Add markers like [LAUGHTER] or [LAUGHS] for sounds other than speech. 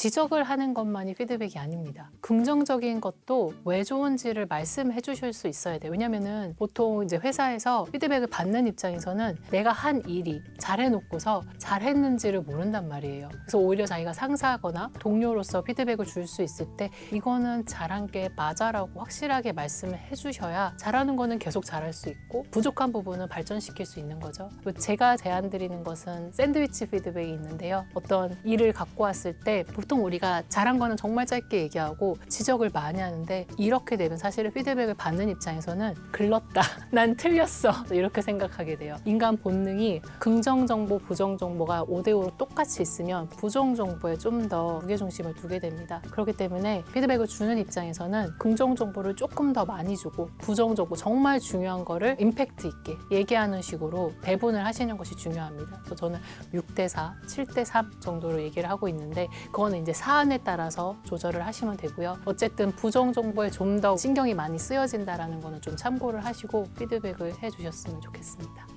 지적을 하는 것만이 피드백이 아닙니다. 긍정적인 것도 왜 좋은지를 말씀해 주실 수 있어야 돼요. 왜냐면은 보통 이제 회사에서 피드백을 받는 입장에서는 내가 한 일이 잘해놓고서 잘했는지를 모른단 말이에요. 그래서 오히려 자기가 상사거나 동료로서 피드백을 줄 수 있을 때 이거는 잘한 게 맞아라고 확실하게 말씀을 해주셔야 잘하는 거는 계속 잘할 수 있고 부족한 부분은 발전시킬 수 있는 거죠. 제가 제안 드리는 것은 샌드위치 피드백이 있는데요. 어떤 일을 갖고 왔을 때 보통 우리가 잘한 거는 정말 짧게 얘기하고 지적을 많이 하는데 이렇게 되면 사실은 피드백을 받는 입장에서는 글렀다. [LAUGHS] 난 틀렸어. 이렇게 생각하게 돼요. 인간 본능이 긍정 정보, 부정 정보가 5대5로 똑같이 있으면 부정 정보에 좀 더 무게중심을 두게 됩니다. 그렇기 때문에 피드백을 주는 입장에서는 긍정 정보를 조금 더 많이 주고 부정 정보 정말 중요한 거를 임팩트 있게 얘기하는 식으로 배분을 하시는 것이 중요합니다. 그래서 저는 6대 4, 7대 3 정도로 얘기를 하고 있는데 그거는 이제 사안에 따라서 조절을 하시면 되고요. 어쨌든 부정 정보에 좀 더 신경이 많이 쓰여진다라는 거는 좀 참고를 하시고 피드백을 해 주셨으면 좋겠습니다.